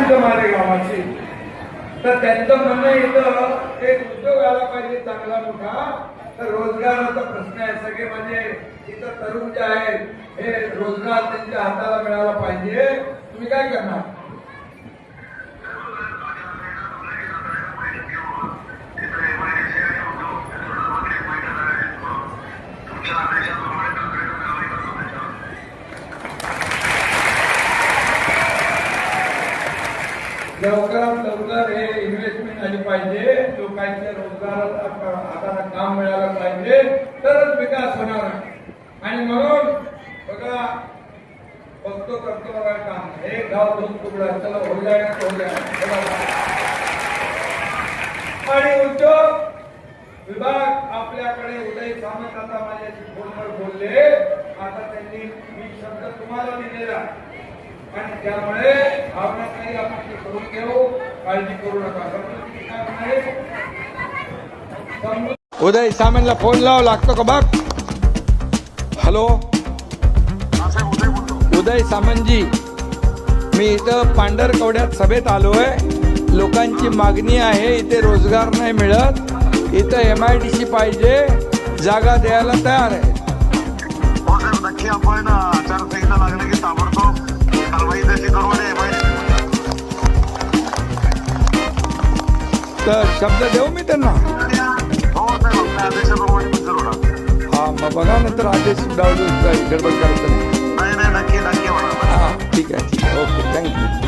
तुमचं माझ्या गावाची. तर त्यांचं म्हणणं इथं एक उद्योग आला पाहिजे चांगला मोठा. तर रोजगाराचा प्रश्न आहे. सगळे म्हणजे इथं तरुण जे आहेत हे रोजगार त्यांच्या हाताला मिळाला पाहिजे. तुम्ही काय करणार? लवकरात लवकर हे इन्व्हेस्टमेंट झाली पाहिजे. लोकांच्या रोजगारात हाताला काम मिळालं पाहिजे. तरच विकास होणार आणि म्हणून बघा बघतो करतो बघा काम. हे गाव दोन तुकडा चला हो जाए आणि उद्योग विभाग आपल्याकडे उदय सामंत आता माझ्याशी फोनवर बोलले. आता त्यांनी मी शब्द तुम्हाला दिलेला. आणि त्यामुळे भावना काही आपण ते करून घेऊ. काळजी करू नका. उदय सामंतला फोन लाव लागतो का बघ? हॅलो? उदय सामंतजी मी इथं पांढरकवड्यात सभेत आलोय. लोकांची मागणी आहे इथे रोजगार नाही मिळत. इथं एम आय डी सी पाहिजे जागा द्यायला तयार आहे. हो आपण तर शब्द देऊ मी त्यांना? हो सर आपल्या आदेशाप्रमाणे मंजूर होणार हा मग बघा नंतर आदेश डावलू गडबड करायचं नाही. नाही नाही नक्की नक्की होणार हा ठीक आहे ठीक आहे. Okay thank you